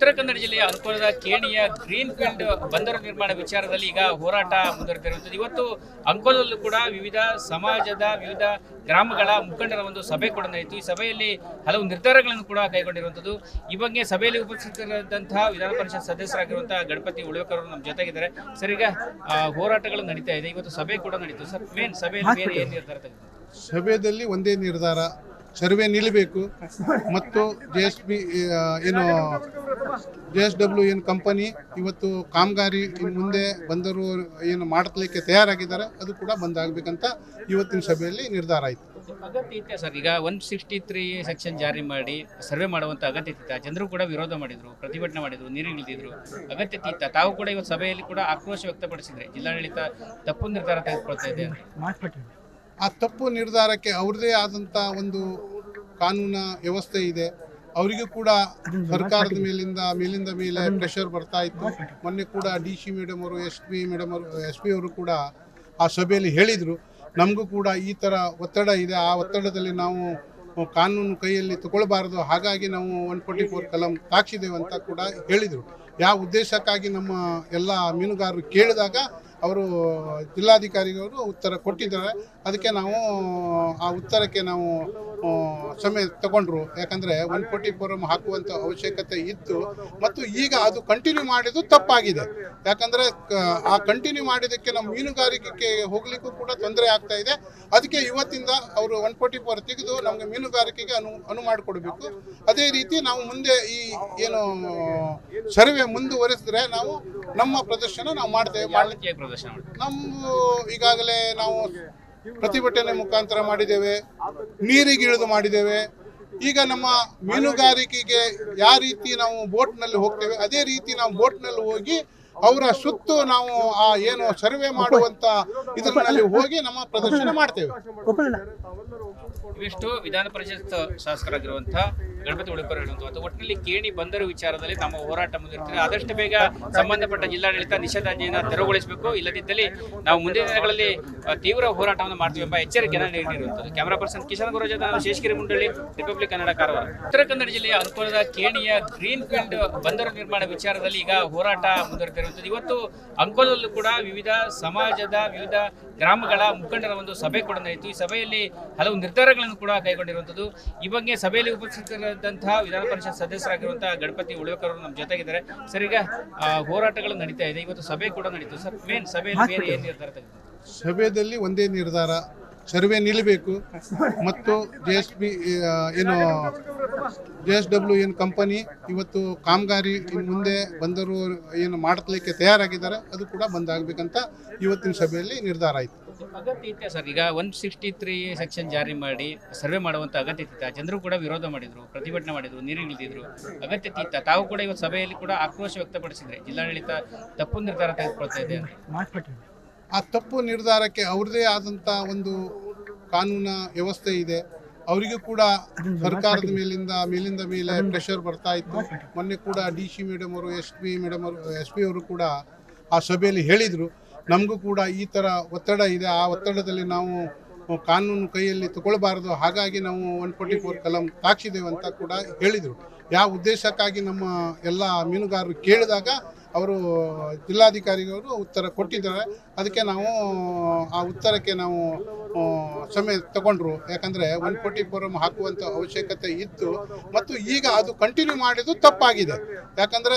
ಉತ್ತರ ಕನ್ನಡ ಜಿಲ್ಲೆಯ ಅಂಕೋಲದ ಕೇಣಿಯ green field ಬಂದರು ನಿರ್ಮಾಣ ವಿಚಾರದಲ್ಲಿ ಈಗ ಹೋರಾಟ ಮುಂದುವರೆದಿರುವಂಥದ್ದು. ಇವತ್ತು ಅಂಕೋಲದಲ್ಲೂ ಕೂಡ ವಿವಿಧ ಸಮಾಜದ ವಿವಿಧ ಗ್ರಾಮಗಳ ಮುಖಂಡರ ಒಂದು ಸಭೆ ಕೂಡ ನಡೆಯಿತು. ಈ ಸಭೆಯಲ್ಲಿ ಹಲವು ನಿರ್ಧಾರಗಳನ್ನು ಕೂಡ ಕೈಗೊಂಡಿರುವಂಥದ್ದು. ಈ ಬಗ್ಗೆ ಸಭೆಯಲ್ಲಿ ಉಪಸ್ಥಿತರಾದಂತಹ ವಿಧಾನ ಪರಿಷತ್ ಸದಸ್ಯರಾಗಿರುವಂತಹ ಗಣಪತಿ ಉಳ್ವೆಕರ್ ಅವರು ನಮ್ಮ ಜೊತೆಗಿದ್ದಾರೆ. ಸರ್ ಈಗ ಹೋರಾಟಗಳು ನಡೀತಾ ಇದೆ. ಇವತ್ತು ಸಭೆ ಕೂಡ ನಡೀತು. ಸರ್ ಮೇನ್ ಸಭೆಯಲ್ಲಿ ಬೇರೆ ಏನು ನಿರ್ಧಾರ ತೆಗೆದು ಸಭೆಯಲ್ಲಿ ಒಂದೇ ನಿರ್ಧಾರ ಸರ್ವೆ ನಿಲ್ಲಬೇಕು. ಮತ್ತು ಜೆ ಎಸ್ ಬಿ ಏನು ಜೆ ಎಸ್ ಡಬ್ಲ್ಯೂ ಏನು ಕಂಪನಿ ಇವತ್ತು ಕಾಮಗಾರಿ ಇನ್ನು ಮುಂದೆ ಬಂದರು ಏನು ಮಾಡಲಿಕ್ಕೆ ತಯಾರಾಗಿದ್ದಾರೆ ಅದು ಕೂಡ ಬಂದಾಗಬೇಕಂತ ಇವತ್ತಿನ ಸಭೆಯಲ್ಲಿ ನಿರ್ಧಾರ ಆಯಿತು. ಅಗತ್ಯ ಇತ್ತಾ ಸರ್ ಈಗ ಒನ್ ಸಿಕ್ಸ್ಟಿ ತ್ರೀ ಸೆಕ್ಷನ್ ಜಾರಿ ಮಾಡಿ ಸರ್ವೆ ಮಾಡುವಂತ ಅಗತ್ಯ ಇತ್ತ? ಜನರು ಕೂಡ ವಿರೋಧ ಮಾಡಿದ್ರು ಪ್ರತಿಭಟನೆ ಮಾಡಿದ್ರು ನೀರಿಗಿಳಿದಿದ್ರು ಅಗತ್ಯ ಇತ್ತ? ತಾವು ಕೂಡ ಇವತ್ತು ಸಭೆಯಲ್ಲಿ ಕೂಡ ಆಕ್ರೋಶ ವ್ಯಕ್ತಪಡಿಸಿದ್ರೆ. ಜಿಲ್ಲಾಡಳಿತ ತಪ್ಪು ನಿರ್ಧಾರ ತೆಗೆದುಕೊಳ್ತಾ ಇದೆ ಅಂತ. ಆ ತಪ್ಪು ನಿರ್ಧಾರಕ್ಕೆ ಅವ್ರದ್ದೇ ಆದಂಥ ಒಂದು ಕಾನೂನ ವ್ಯವಸ್ಥೆ ಇದೆ. ಅವರಿಗೂ ಕೂಡ ಸರ್ಕಾರದ ಮೇಲಿಂದ ಮೇಲಿಂದ ಮೇಲೆ ಪ್ರೆಷರ್ ಬರ್ತಾ ಇತ್ತು. ಮೊನ್ನೆ ಕೂಡ ಡಿ ಸಿ ಮೇಡಮ್ ಅವರು ಎಸ್ ಪಿ ಮೇಡಮ್ ಅವರು ಎಸ್ ಪಿ ಅವರು ಕೂಡ ಆ ಸಭೆಯಲ್ಲಿ ಹೇಳಿದರು. ನಮಗೂ ಕೂಡ ಈ ಥರ ಒತ್ತಡ ಇದೆ. ಆ ಒತ್ತಡದಲ್ಲಿ ನಾವು ಕಾನೂನು ಕೈಯಲ್ಲಿ ತಗೊಳ್ಬಾರ್ದು. ಹಾಗಾಗಿ ನಾವು ಒನ್ ಫೋರ್ಟಿ ಫೋರ್ ಕಲಂ ತಾಕ್ಷಿದ್ದೇವೆ ಅಂತ ಕೂಡ ಹೇಳಿದರು. ಯಾವ ಉದ್ದೇಶಕ್ಕಾಗಿ ನಮ್ಮ ಎಲ್ಲ ಮೀನುಗಾರರು ಕೇಳಿದಾಗ ಅವರು ಜಿಲ್ಲಾಧಿಕಾರಿಗಳು ಉತ್ತರ ಕೊಟ್ಟಿದ್ದಾರೆ. ಅದಕ್ಕೆ ನಾವು, ಆ ಉತ್ತರಕ್ಕೆ ನಾವು ಸಮಯ ತಗೊಂಡ್ರು. ಯಾಕಂದರೆ ಒನ್ ಫೋರ್ಟಿ ಹಾಕುವಂಥ ಅವಶ್ಯಕತೆ ಇತ್ತು. ಮತ್ತು ಈಗ ಅದು ಕಂಟಿನ್ಯೂ ಮಾಡಿದ್ದು ತಪ್ಪಾಗಿದೆ. ಯಾಕಂದರೆ ಆ ಕಂಟಿನ್ಯೂ ಮಾಡಿದ್ದಕ್ಕೆ ನಮ್ಮ ಮೀನುಗಾರಿಕೆಗೆ ಹೋಗಲಿಕ್ಕೂ ಕೂಡ ತೊಂದರೆ ಆಗ್ತಾ ಇದೆ. ಅದಕ್ಕೆ ಇವತ್ತಿಂದ ಅವರು ಒನ್ ಫೋರ್ಟಿ ಫೋರ್ ತೆಗೆದು ನಮಗೆ ಮೀನುಗಾರಿಕೆಗೆ ಅನು ಅನು ಮಾಡಿಕೊಡ್ಬೇಕು. ಅದೇ ರೀತಿ ನಾವು ಮುಂದೆ ಈ ಏನು ಸರ್ವೆ ಮುಂದುವರೆಸಿದ್ರೆ ನಾವು ನಮ್ಮ ಪ್ರದರ್ಶನ ನಾವು ಮಾಡ್ತೇವೆ. ಮಾಡ್ಲಿಕ್ಕೆ ಪ್ರದರ್ಶನ ನಮ್ಮದು ಈಗಾಗಲೇ ನಾವು ಪ್ರತಿಭಟನೆ ಮುಖಾಂತರ ಮಾಡಿದ್ದೇವೆ, ನೀರಿಗೆ ಇಳಿದು ಮಾಡಿದ್ದೇವೆ. ಈಗ ನಮ್ಮ ಮೀನುಗಾರಿಕೆಗೆ ಯಾವ ರೀತಿ ನಾವು ಬೋಟ್ನಲ್ಲಿ ಹೋಗ್ತೇವೆ, ಅದೇ ರೀತಿ ನಾವು ಬೋಟ್ನಲ್ಲಿ ಹೋಗಿ ಅವರ ಸುತ್ತು ನಾವು ಆ ಏನು ಸರ್ವೆ ಮಾಡುವಂತ ಇದರಲ್ಲಿ ಹೋಗಿ ನಮ್ಮ ಪ್ರದರ್ಶನ ಮಾಡ್ತೇವೆ. ಇವಿಷ್ಟು ವಿಧಾನ ಪರಿಷತ್ ಶಾಸಕರಾಗಿರುವಂತಹ ಗಣಪತಿ ಉಳಿಪರ್ ಹೇಳುವಂಥದ್ದು. ಒಟ್ಟಿನಲ್ಲಿ ಕೇಣಿ ಬಂದರು ವಿಚಾರದಲ್ಲಿ ನಮ್ಮ ಹೋರಾಟ ಮುಂದಿರುತ್ತದೆ ಆದಷ್ಟು ಬೇಗ ಸಂಬಂಧಪಟ್ಟ ಜಿಲ್ಲಾಡಳಿತ ನಿಷೇಧಾಜ್ಞೆಯನ್ನು ತೆರವುಗೊಳಿಸಬೇಕು. ಇಲ್ಲದಿದ್ದಲ್ಲಿ ನಾವು ಮುಂದಿನ ದಿನಗಳಲ್ಲಿ ತೀವ್ರ ಹೋರಾಟವನ್ನು ಮಾಡ್ತೀವಿ ಎಂಬ ಎಚ್ಚರಿಕೆಯನ್ನು ನೀಡಿರುವಂಥದ್ದು. ಕ್ಯಾಮರಾ ಪರ್ಸನ್ ಕಿಶನ್ ಗುರುಜ ನಾನು ಶೇಷಗಿರಿ ಮುಂಡಳ್ಳಿ ರಿಪಬ್ಲಿಕ್ ಕನ್ನಡ ಕಾರವಾರ. ಉತ್ತರ ಕನ್ನಡ ಜಿಲ್ಲೆಯ ಅನುಕೂಲದ ಕೇಣಿಯ ಗ್ರೀನ್ ಫೀಲ್ಡ್ ಬಂದರು ನಿರ್ಮಾಣ ವಿಚಾರದಲ್ಲಿ ಈಗ ಹೋರಾಟ ಇವತ್ತು ಅಂಕೋಲಲ್ಲೂ ಕೂಡ ವಿವಿಧ ಸಮಾಜದ ವಿವಿಧ ಗ್ರಾಮಗಳ ಮುಖಂಡರ ಒಂದು ಸಭೆ ಕೂಡ ನಡೆಯಿತು. ಈ ಸಭೆಯಲ್ಲಿ ಹಲವು ನಿರ್ಧಾರಗಳನ್ನು ಕೂಡ ಕೈಗೊಂಡಿರುವಂಥದ್ದು. ಈ ಬಗ್ಗೆ ಸಭೆಯಲ್ಲಿ ಉಪಸ್ಥಿತರಾದಂತಹ ವಿಧಾನ ಪರಿಷತ್ ಸದಸ್ಯರಾಗಿರುವಂತಹ ಗಣಪತಿ ಉಳ್ವೇಕರ್ ಅವರು ನಮ್ಮ ಜೊತೆಗಿದ್ದಾರೆ. ಸರ್ ಈಗ ಹೋರಾಟಗಳು ನಡೀತಾ ಇದೆ. ಇವತ್ತು ಸಭೆ ಕೂಡ ನಡೀತು. ಸರ್ ಮೇನ್ ಸಭೆಯಲ್ಲಿ ಬೇರೆ ಏನು ನಿರ್ಧಾರ ತೆಗೆದು ಸಭೆಯಲ್ಲಿ ಒಂದೇ ನಿರ್ಧಾರ ಸರ್ವೆ ನಿಲ್ಲಬೇಕು. ಮತ್ತು ಜೆ ಎಸ್ ಬಿ ಏನು ಜೆ ಎಸ್ ಡಬ್ಲ್ಯೂ ಏನು ಕಂಪನಿ ಇವತ್ತು ಕಾಮಗಾರಿ ಇನ್ನು ಮುಂದೆ ಬಂದರು ಏನು ಮಾಡಲಿಕ್ಕೆ ತಯಾರಾಗಿದ್ದಾರೆ ಅದು ಕೂಡ ಬಂದಾಗಬೇಕಂತ ಇವತ್ತಿನ ಸಭೆಯಲ್ಲಿ ನಿರ್ಧಾರ ಆಯಿತು. ಅಗತ್ಯ ಇತ್ತಾ ಸರ್ ಈಗ ಒನ್ ಸಿಕ್ಸ್ಟಿ ತ್ರೀ ಸೆಕ್ಷನ್ ಜಾರಿ ಮಾಡಿ ಸರ್ವೆ ಮಾಡುವಂತ ಅಗತ್ಯ ಇತ್ತ ಜನರು ಕೂಡ ವಿರೋಧ ಮಾಡಿದ್ರು ಪ್ರತಿಭಟನೆ ಮಾಡಿದ್ರು ನೀರಿಗಿಳಿದಿದ್ರು ಅಗತ್ಯ ಇತ್ತ ತಾವು ಕೂಡ ಇವತ್ತು ಸಭೆಯಲ್ಲಿ ಕೂಡ ಆಕ್ರೋಶ ವ್ಯಕ್ತಪಡಿಸಿದ್ರೆ. ಜಿಲ್ಲಾಡಳಿತ ತಪ್ಪು ನಿರ್ಧಾರ ತೆಗೆದುಕೊಳ್ತಾ ಇದೆ ಅಂತ. ಆ ತಪ್ಪು ನಿರ್ಧಾರಕ್ಕೆ ಅವ್ರದೇ ಆದಂಥ ಒಂದು ಕಾನೂನ ವ್ಯವಸ್ಥೆ ಇದೆ. ಅವರಿಗೂ ಕೂಡ ಸರ್ಕಾರದ ಮೇಲಿಂದ ಮೇಲಿಂದ ಮೇಲೆ ಪ್ರೆಷರ್ ಬರ್ತಾ ಇತ್ತು. ಮೊನ್ನೆ ಕೂಡ ಡಿ ಸಿ ಮೇಡಮ್ ಅವರು ಎಸ್ ಪಿ ಮೇಡಮ್ ಅವರು ಎಸ್ ಪಿ ಅವರು ಕೂಡ ಆ ಸಭೆಯಲ್ಲಿ ಹೇಳಿದರು. ನಮಗೂ ಕೂಡ ಈ ಥರ ಒತ್ತಡ ಇದೆ. ಆ ಒತ್ತಡದಲ್ಲಿ ನಾವು ಕಾನೂನು ಕೈಯಲ್ಲಿ ತಗೊಳ್ಬಾರ್ದು. ಹಾಗಾಗಿ ನಾವು ಒನ್ ಫೋರ್ಟಿ ಫೋರ್ ಕಲಂ ತಾಕ್ಷಿದ್ದೇವೆ ಅಂತ ಕೂಡ ಹೇಳಿದರು. ಯಾವ ಉದ್ದೇಶಕ್ಕಾಗಿ ನಮ್ಮ ಎಲ್ಲ ಮೀನುಗಾರರು ಕೇಳಿದಾಗ ಅವರು ಜಿಲ್ಲಾಧಿಕಾರಿಗಳು ಉತ್ತರ ಕೊಟ್ಟಿದ್ದಾರೆ. ಅದಕ್ಕೆ ನಾವು ಆ ಉತ್ತರಕ್ಕೆ ನಾವು ಸಮಯ ತಗೊಂಡ್ರು. ಯಾಕಂದರೆ ಒನ್ ಫೋರ್ಟಿ ಫೋರಮ್ ಹಾಕುವಂಥ ಅವಶ್ಯಕತೆ ಇತ್ತು. ಮತ್ತು ಈಗ ಅದು ಕಂಟಿನ್ಯೂ ಮಾಡಿದ್ದು ತಪ್ಪಾಗಿದೆ. ಯಾಕಂದರೆ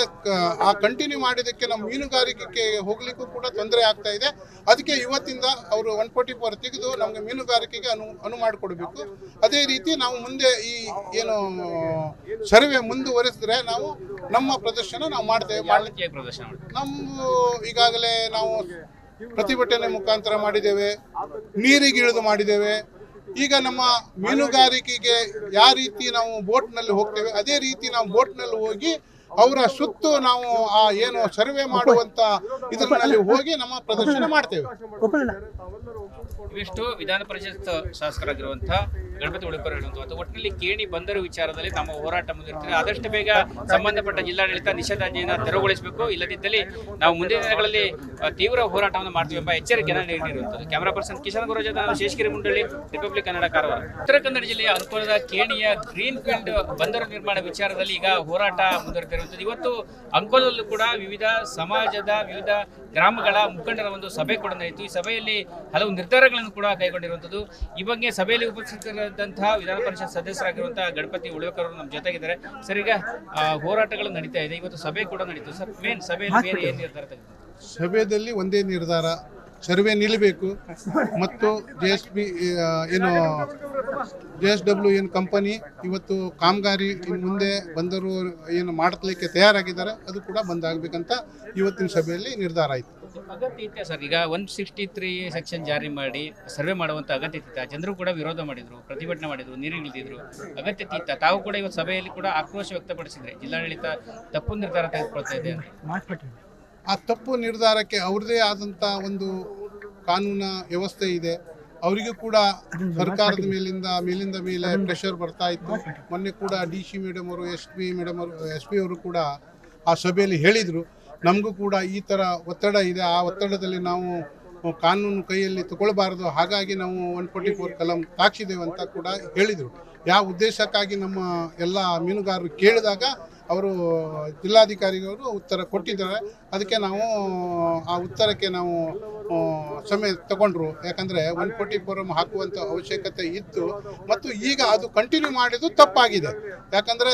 ಆ ಕಂಟಿನ್ಯೂ ಮಾಡಿದ್ದಕ್ಕೆ ನಮ್ಮ ಮೀನುಗಾರಿಕೆಗೆ ಹೋಗ್ಲಿಕ್ಕೂ ಕೂಡ ತೊಂದರೆ ಆಗ್ತಾ ಇದೆ. ಅದಕ್ಕೆ ಇವತ್ತಿಂದ ಅವರು ಒನ್ ಫೋರ್ಟಿ ಫೋರ್ ತೆಗೆದು ನಮಗೆ ಮೀನುಗಾರಿಕೆಗೆ ಅನು ಅನು ಮಾಡಿಕೊಡ್ಬೇಕು. ಅದೇ ರೀತಿ ನಾವು ಮುಂದೆ ಈ ಏನು ಸರ್ವೆ ಮುಂದುವರೆಸಿದ್ರೆ ನಾವು ನಮ್ಮ ಪ್ರದರ್ಶನ ನಾವು ಮಾಡ್ತೇವೆ. ಮಾಡಲಿಕ್ಕೆ ಪ್ರದರ್ಶನ ನಮ್ಮ ಈಗಾಗಲೇ ನಾವು ಪ್ರತಿಭಟನೆ ಮುಖಾಂತರ ಮಾಡಿದ್ದೇವೆ ನೀರಿಗಿಳಿದು ಮಾಡಿದ್ದೇವೆ. ಈಗ ನಮ್ಮ ಮೀನುಗಾರಿಕೆಗೆ ಯಾವ ರೀತಿ ನಾವು ಬೋಟ್ನಲ್ಲಿ ಹೋಗ್ತೇವೆ, ಅದೇ ರೀತಿ ನಾವು ಬೋಟ್ನಲ್ಲಿ ಹೋಗಿ ಅವರ ಸುತ್ತು ನಾವು ಆ ಏನು ಸರ್ವೆ ಮಾಡುವಂತ ಇದರಲ್ಲಿ ಹೋಗಿ ನಮ್ಮ ಪ್ರದರ್ಶನ ಮಾಡ್ತೇವೆ. ಇವಿಷ್ಟು ವಿಧಾನ ಪರಿಷತ್ ಶಾಸಕರಾಗಿರುವಂತಹ ಗಣಪತಿ ಉಳಿಪರ್ ಒಟ್ಟಿನಲ್ಲಿ ಕೇಣಿ ಬಂದರು ವಿಚಾರದಲ್ಲಿ ನಮ್ಮ ಹೋರಾಟ ಮುಂದಿರ್ತದೆ ಆದಷ್ಟು ಬೇಗ ಸಂಬಂಧಪಟ್ಟ ಜಿಲ್ಲಾಡಳಿತ ನಿಷೇಧಾಜ್ಞೆಯನ್ನು ತೆರವುಗೊಳಿಸಬೇಕು. ಇಲ್ಲದಿದ್ದಲ್ಲಿ ನಾವು ಮುಂದಿನ ದಿನಗಳಲ್ಲಿ ತೀವ್ರ ಹೋರಾಟವನ್ನು ಮಾಡ್ತೀವಿ ಎಂಬ ಎಚ್ಚರಿಕೆಯನ್ನು ನೀಡಿರುವಂಥದ್ದು. Camera person Kishan Guruja Seshagiri Mundalli Republic Kannada Karwar Uttara Kannada ಜಿಲ್ಲೆಯ ಅನುಕೂಲದ ಕೇಣಿಯ ಗ್ರೀನ್ ಫೀಲ್ಡ್ ಬಂದರು ನಿರ್ಮಾಣ ವಿಚಾರದಲ್ಲಿ ಈಗ ಹೋರಾಟ ಮುಂದುವರೆದಿರುವಂಥದ್ದು. ಕೈಗೊಂಡಿರುವಂಥದ್ದು ಇವತ್ತು ಅಂಕೋಲಲ್ಲೂ ಕೂಡ ವಿವಿಧ ಸಮಾಜದ ವಿವಿಧ ಗ್ರಾಮಗಳ ಮುಖಂಡರ ಒಂದು ಸಭೆ ಕೂಡ ನಡೆಯಿತು. ಈ ಸಭೆಯಲ್ಲಿ ಹಲವು ನಿರ್ಧಾರಗಳನ್ನು ಕೂಡ ಕೈಗೊಂಡಿರುವಂಥದ್ದು. ಈ ಬಗ್ಗೆ ಸಭೆಯಲ್ಲಿ ಉಪಸ್ಥಿತರಾದಂತಹ ವಿಧಾನ ಪರಿಷತ್ ಸದಸ್ಯರಾಗಿರುವಂತಹ ಗಣಪತಿ ಉಳ್ವೆಕರ್ ಅವರು ನಮ್ಮ ಜೊತೆಗಿದ್ದಾರೆ. ಸರ್ ಈಗ ಹೋರಾಟಗಳು ನಡೀತಾ ಇದೆ. ಇವತ್ತು ಸಭೆ ಕೂಡ ನಡೀತು. ಸರ್ ಮೇನ್ ಸಭೆಯಲ್ಲಿ ಬೇರೆ ಏನು ನಿರ್ಧಾರ ತೆಗೆದು ಸಭೆಯಲ್ಲಿ ಒಂದೇ ನಿರ್ಧಾರ ಸರ್ವೆ ನಿಲ್ಲಬೇಕು. ಮತ್ತು ಜೆ ಎಸ್ ಬಿ ಏನು ಜೆ ಎಸ್ ಡಬ್ಲ್ಯೂ ಏನು ಕಂಪನಿ ಇವತ್ತು ಕಾಮಗಾರಿ ಮುಂದೆ ಬಂದರು ಏನು ಮಾಡಲಿಕ್ಕೆ ತಯಾರಾಗಿದ್ದಾರೆ ಅದು ಕೂಡ ಬಂದಾಗಬೇಕಂತ ಇವತ್ತಿನ ಸಭೆಯಲ್ಲಿ ನಿರ್ಧಾರ ಆಯಿತು. ಅಗತ್ಯ ಇತ್ತೆ ಸರ್ ಈಗ ಒನ್ ಸಿಕ್ಸ್ಟಿ ತ್ರೀ ಸೆಕ್ಷನ್ ಜಾರಿ ಮಾಡಿ ಸರ್ವೆ ಮಾಡುವಂಥ ಅಗತ್ಯ ಇತ್ತ ಜನರು ಕೂಡ ವಿರೋಧ ಮಾಡಿದರು ಪ್ರತಿಭಟನೆ ಮಾಡಿದರು ನೀರಿಗಿಳಿದಿದ್ರು ಅಗತ್ಯ ಇತ್ತ ತಾವು ಕೂಡ ಇವತ್ತು ಸಭೆಯಲ್ಲಿ ಕೂಡ ಆಕ್ರೋಶ ವ್ಯಕ್ತಪಡಿಸಿದರೆ ಜಿಲ್ಲಾಡಳಿತ ತಪ್ಪು ನಿರ್ಧಾರ ತೆಗೆದುಕೊಳ್ತಾ ಇದೆ ಆ ತಪ್ಪು ನಿರ್ಧಾರಕ್ಕೆ ಅವ್ರದೇ ಆದಂಥ ಒಂದು ಕಾನೂನ ವ್ಯವಸ್ಥೆ ಇದೆ. ಅವರಿಗೂ ಕೂಡ ಸರ್ಕಾರದ ಮೇಲಿಂದ ಮೇಲಿಂದ ಮೇಲೆ ಪ್ರೆಷರ್ ಬರ್ತಾ ಇತ್ತು. ಮೊನ್ನೆ ಕೂಡ ಡಿ ಸಿ ಮೇಡಮ್ ಅವರು ಎಸ್ ಪಿ ಮೇಡಮ್ ಅವರು ಎಸ್ ಪಿ ಅವರು ಕೂಡ ಆ ಸಭೆಯಲ್ಲಿ ಹೇಳಿದರು. ನಮಗೂ ಕೂಡ ಈ ಥರ ಒತ್ತಡ ಇದೆ. ಆ ಒತ್ತಡದಲ್ಲಿ ನಾವು ಕಾನೂನು ಕೈಯಲ್ಲಿ ತಗೊಳ್ಬಾರ್ದು. ಹಾಗಾಗಿ ನಾವು ಒನ್ ಫೋರ್ಟಿ ಫೋರ್ ಕಲಂ ತಾಕ್ಷಿದ್ದೇವೆ ಅಂತ ಕೂಡ ಹೇಳಿದರು. ಯಾವ ಉದ್ದೇಶಕ್ಕಾಗಿ ನಮ್ಮ ಎಲ್ಲ ಮೀನುಗಾರರು ಕೇಳಿದಾಗ ಅವರು ಜಿಲ್ಲಾಧಿಕಾರಿಗಳು ಉತ್ತರ ಕೊಟ್ಟಿದ್ದಾರೆ. ಅದಕ್ಕೆ ನಾವು, ಆ ಉತ್ತರಕ್ಕೆ ನಾವು ಸಮಯ ತಗೊಂಡ್ರು. ಯಾಕಂದರೆ ಒನ್ ಫೋರ್ಟಿ ಫೋರಮ್ ಹಾಕುವಂಥ ಅವಶ್ಯಕತೆ ಇತ್ತು. ಮತ್ತು ಈಗ ಅದು ಕಂಟಿನ್ಯೂ ಮಾಡಿದ್ದು ತಪ್ಪಾಗಿದೆ. ಯಾಕಂದರೆ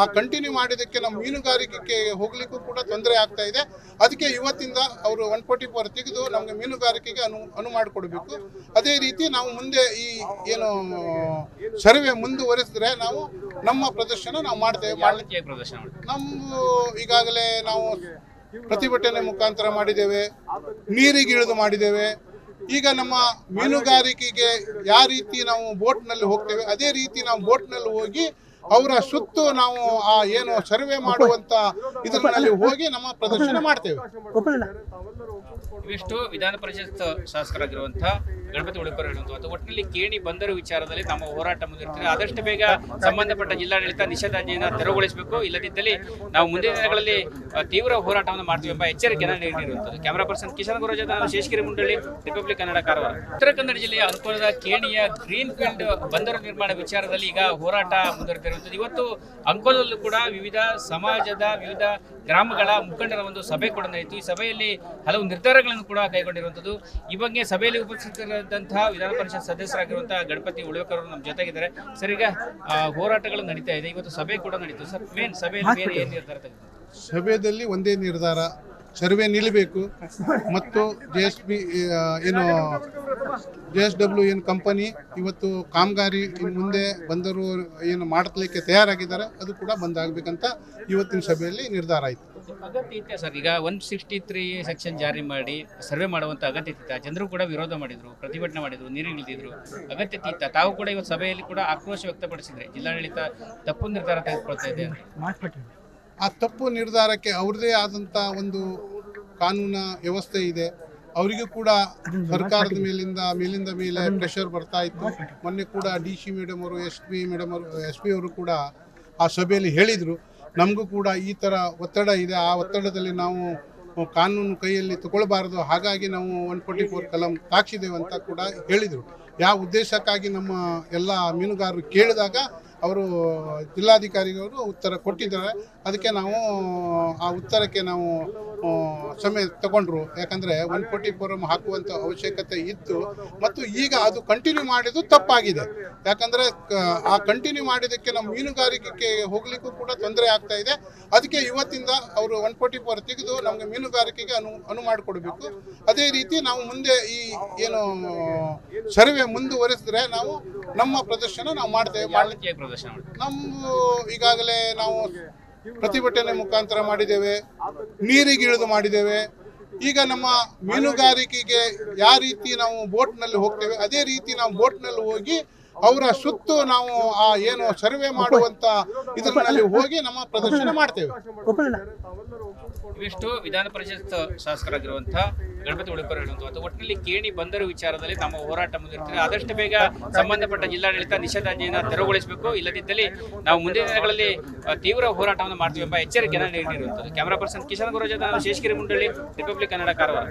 ಆ ಕಂಟಿನ್ಯೂ ಮಾಡಿದ್ದಕ್ಕೆ ನಮ್ಮ ಮೀನುಗಾರಿಕೆಗೆ ಹೋಗಲಿಕ್ಕೂ ಕೂಡ ತೊಂದರೆ ಆಗ್ತಾ ಇದೆ. ಅದಕ್ಕೆ ಇವತ್ತಿಂದ ಅವರು ಒನ್ ಫೋರ್ಟಿ ಫೋರ್ ತೆಗೆದು ನಮಗೆ ಮೀನುಗಾರಿಕೆಗೆ ಅನು ಅನು ಮಾಡಿಕೊಡ್ಬೇಕು ಅದೇ ರೀತಿ ನಾವು ಮುಂದೆ ಈ, ಏನು, ಸರ್ವೆ ಮುಂದುವರೆಸಿದ್ರೆ ನಾವು ನಮ್ಮ ಪ್ರದರ್ಶನ ನಾವು ಮಾಡ್ತೇವೆ. ರೀತಿಯಾಗಿ ಪ್ರದರ್ಶನ ನಮ್ಮ ಈಗಾಗಲೇ ನಾವು ಪ್ರತಿಭಟನೆ ಮುಖಾಂತರ ಮಾಡಿದ್ದೇವೆ ನೀರಿಗಿಳಿದು ಮಾಡಿದ್ದೇವೆ. ಈಗ ನಮ್ಮ ಮೀನುಗಾರಿಕೆಗೆ ಯಾವ ರೀತಿ ನಾವು ಬೋಟ್ನಲ್ಲಿ ಹೋಗ್ತೇವೆ, ಅದೇ ರೀತಿ ನಾವು ಬೋಟ್ನಲ್ಲಿ ಹೋಗಿ ಅವರ ಸುತ್ತು ನಾವು ಆ ಏನು ಸರ್ವೆ ಮಾಡುವಂತ ಇದರಲ್ಲಿ ಹೋಗಿ ನಮ್ಮ ಪ್ರದರ್ಶನ ಮಾಡ್ತೇವೆ. ಇವಿಷ್ಟು ವಿಧಾನ ಪರಿಷತ್ ಶಾಸಕರಾಗಿರುವಂತಹ ಗಣಪತಿ ಉಳಿಪರ ಹೇಳುವಂತ ಒಟ್ಟಿನಲ್ಲಿ ಕೇಣಿ ಬಂದರು ವಿಚಾರದಲ್ಲಿ ನಮ್ಮ ಹೋರಾಟ ಮುಂದಿರ್ತೀವಿ ಆದಷ್ಟು ಬೇಗ ಸಂಬಂಧಪಟ್ಟ ಜಿಲ್ಲಾಡಳಿತ ನಿಷೇಧಾಜ್ಞೆಯನ್ನು ತೆರವುಗೊಳಿಸಬೇಕು. ಇಲ್ಲದಿದ್ದಲ್ಲಿ ನಾವು ಮುಂದಿನ ದಿನಗಳಲ್ಲಿ ತೀವ್ರ ಹೋರಾಟವನ್ನು ಮಾಡ್ತೀವಿ ಎಂಬ ಎಚ್ಚರಿಕೆಯನ್ನು ನೀಡಿರುವಂಥದ್ದು. ಕ್ಯಾಮರಾ ಪರ್ಸನ್ ಕಿಶನ್ ಗುರುಜ ನಾನು ಶೇಷಗಿರಿ ಮುಂಡಳ್ಳಿ ರಿಪಬ್ಲಿಕ್ ಕನ್ನಡ ಕಾರವಾರ. ಉತ್ತರ ಕನ್ನಡ ಜಿಲ್ಲೆಯ ಅಂಕೋಲದ ಕೇಣಿಯ ಗ್ರೀನ್ ಫೀಲ್ಡ್ ಬಂದರು ನಿರ್ಮಾಣ ವಿಚಾರದಲ್ಲಿ ಈಗ ಹೋರಾಟ ಇವತ್ತು ಅಂಕೋಲಲ್ಲೂ ಕೂಡ ವಿವಿಧ ಸಮಾಜದ ವಿವಿಧ ಗ್ರಾಮಗಳ ಮುಖಂಡರ ಒಂದು ಸಭೆ ಕೂಡ ನಡೆಯಿತು. ಈ ಸಭೆಯಲ್ಲಿ ಹಲವು ನಿರ್ಧಾರಗಳನ್ನು ಕೂಡ ಕೈಗೊಂಡಿರುವಂಥದ್ದು. ಈ ಬಗ್ಗೆ ಸಭೆಯಲ್ಲಿ ಉಪಸ್ಥಿತರಾದಂತಹ ವಿಧಾನ ಪರಿಷತ್ ಸದಸ್ಯರಾಗಿರುವಂತಹ ಗಣಪತಿ ಉಳ್ವೆಕರ್ ಅವರು ನಮ್ಮ ಜೊತೆಗಿದ್ದಾರೆ. ಸರ್ ಈಗ ಆ, ಹೋರಾಟಗಳು ನಡೀತಾ ಇದೆ. ಇವತ್ತು ಸಭೆ ಕೂಡ ನಡೀತು. ಸರ್ ಮೇನ್ ಸಭೆಯಲ್ಲಿ ಬೇರೆ ಏನು ನಿರ್ಧಾರ ಸಭೆಯಲ್ಲಿ ಒಂದೇ ನಿರ್ಧಾರ ಸರ್ವೆ ನಿಲ್ಲಬೇಕು. ಮತ್ತು ಜೆ ಎಸ್ ಬಿ ಏನು ಜೆ ಎಸ್ ಡಬ್ಲ್ಯೂ ಏನು ಕಂಪನಿ ಇವತ್ತು ಕಾಮಗಾರಿ ಇನ್ನು ಮುಂದೆ ಬಂದರು ಏನು ಮಾಡಲಿಕ್ಕೆ ತಯಾರಾಗಿದ್ದಾರೆ ಅದು ಕೂಡ ಬಂದಾಗಬೇಕಂತ ಇವತ್ತಿನ ಸಭೆಯಲ್ಲಿ ನಿರ್ಧಾರ ಆಯಿತು. ಅಗತ್ಯ ಇತ್ತೆ ಸರ್ ಈಗ ಒನ್ ಸಿಕ್ಸ್ಟಿ ತ್ರೀ ಸೆಕ್ಷನ್ ಜಾರಿ ಮಾಡಿ ಸರ್ವೆ ಮಾಡುವಂತ ಅಗತ್ಯ ಇತ್ತ ಜನರು ಕೂಡ ವಿರೋಧ ಮಾಡಿದ್ರು ಪ್ರತಿಭಟನೆ ಮಾಡಿದ್ರು ನೀರಿಗಿಳಿದಿದ್ರು ಅಗತ್ಯ ಇತ್ತ ತಾವು ಕೂಡ ಇವತ್ತು ಸಭೆಯಲ್ಲಿ ಕೂಡ ಆಕ್ರೋಶ ವ್ಯಕ್ತಪಡಿಸಿದ್ರೆ ಜಿಲ್ಲಾಡಳಿತ ತಪ್ಪು ನಿರ್ಧಾರ ತೆಗೆದುಕೊಳ್ತಾ ಇದೆ ಅಂತ. ಆ ತಪ್ಪು ನಿರ್ಧಾರಕ್ಕೆ ಅವ್ರದೇ ಆದಂಥ ಒಂದು ಕಾನೂನ ವ್ಯವಸ್ಥೆ ಇದೆ. ಅವರಿಗೂ ಕೂಡ ಸರ್ಕಾರದ ಮೇಲಿಂದ ಮೇಲಿಂದ ಮೇಲೆ ಪ್ರೆಷರ್ ಬರ್ತಾ ಇತ್ತು. ಮೊನ್ನೆ ಕೂಡ ಡಿ ಸಿ ಮೇಡಮ್ ಅವರು ಎಸ್ ಪಿ ಮೇಡಮ್ ಅವರು ಎಸ್ ಪಿ ಅವರು ಕೂಡ ಆ ಸಭೆಯಲ್ಲಿ ಹೇಳಿದರು. ನಮಗೂ ಕೂಡ ಈ ಥರ ಒತ್ತಡ ಇದೆ. ಆ ಒತ್ತಡದಲ್ಲಿ ನಾವು ಕಾನೂನು ಕೈಯಲ್ಲಿ ತಗೊಳ್ಬಾರ್ದು. ಹಾಗಾಗಿ ನಾವು ಒನ್ ಫೋರ್ಟಿ ಫೋರ್ ಕಲಂ ತಾಕ್ಷಿದ್ದೇವೆ ಅಂತ ಕೂಡ ಹೇಳಿದರು. ಯಾವ ಉದ್ದೇಶಕ್ಕಾಗಿ ನಮ್ಮ ಎಲ್ಲ ಮೀನುಗಾರರು ಕೇಳಿದಾಗ ಅವರು ಜಿಲ್ಲಾಧಿಕಾರಿಗಳು ಉತ್ತರ ಕೊಟ್ಟಿದ್ದಾರೆ. ಅದಕ್ಕೆ ನಾವು ಆ ಉತ್ತರಕ್ಕೆ ನಾವು ಸಮಯ ತಗೊಂಡ್ರು. ಯಾಕಂದರೆ ಒನ್ ಫೋರ್ಟಿ ಫೋರಮ್ ಹಾಕುವಂಥ ಅವಶ್ಯಕತೆ ಇತ್ತು. ಮತ್ತು ಈಗ ಅದು ಕಂಟಿನ್ಯೂ ಮಾಡಿದ್ದು ತಪ್ಪಾಗಿದೆ. ಯಾಕಂದರೆ ಆ ಕಂಟಿನ್ಯೂ ಮಾಡಿದ್ದಕ್ಕೆ ನಮ್ಮ ಮೀನುಗಾರಿಕೆಗೆ ಹೋಗ್ಲಿಕ್ಕೂ ಕೂಡ ತೊಂದರೆ ಆಗ್ತಾ ಇದೆ. ಅದಕ್ಕೆ ಇವತ್ತಿಂದ ಅವರು ಒನ್ ಫೋರ್ಟಿ ಫೋರ್ ತೆಗೆದು ನಮಗೆ ಮೀನುಗಾರಿಕೆಗೆ ಅನು ಅನುವು ಮಾಡಿಕೊಡ್ಬೇಕು ಅದೇ ರೀತಿ ನಾವು ಮುಂದೆ ಈ ಏನು ಸರ್ವೆ ಮುಂದುವರೆಸಿದ್ರೆ ನಾವು ನಮ್ಮ ಪ್ರದರ್ಶನ ನಾವು ಮಾಡ್ತೇವೆ. ನಮ್ಮ ಈಗಾಗಲೇ ನಾವು ಪ್ರತಿಭಟನೆ ಮುಖಾಂತರ ಮಾಡಿದ್ದೇವೆ ನೀರಿಗಿಳಿದು ಮಾಡಿದ್ದೇವೆ. ಈಗ ನಮ್ಮ ಮೀನುಗಾರಿಕೆಗೆ ಯಾವ ರೀತಿ ನಾವು ಬೋಟ್ನಲ್ಲಿ ಹೋಗ್ತೇವೆ, ಅದೇ ರೀತಿ ನಾವು ಬೋಟ್ನಲ್ಲಿ ಹೋಗಿ ಅವರ ಸುತ್ತು ನಾವು ಆ ಏನು ಸರ್ವೆ ಮಾಡುವಂತ ಇದರಲ್ಲಿ ಹೋಗಿ ನಮ್ಮ ಪ್ರದರ್ಶನ ಮಾಡ್ತೇವೆ. ಇವಿಷ್ಟು ವಿಧಾನ ಪರಿಷತ್ ಶಾಸಕರಾಗಿರುವಂತಹ ಗಣಪತಿ ಉಳಿಕರ್ ಹೇಳುವಂತ ಒಟ್ಟಿನಲ್ಲಿ ಕೇಣಿ ಬಂದರು ವಿಚಾರದಲ್ಲಿ ನಮ್ಮ ಹೋರಾಟ ಮುಂದಿರ್ತೀವಿ ಆದಷ್ಟು ಬೇಗ ಸಂಬಂಧಪಟ್ಟ ಜಿಲ್ಲಾಡಳಿತ ನಿಷೇಧಾಜ್ಞೆಯನ್ನು ತೆರವುಗೊಳಿಸಬೇಕು. ಇಲ್ಲದಿದ್ದಲ್ಲಿ ನಾವು ಮುಂದಿನ ದಿನಗಳಲ್ಲಿ ತೀವ್ರ ಹೋರಾಟವನ್ನು ಮಾಡ್ತೀವಿ ಎಂಬ ಎಚ್ಚರಿಕೆಯನ್ನು ನೀಡಿರುವಂಥದ್ದು. Camera person Kishan Guruja Seshagiri Mundalli Republic Kannada Karwar.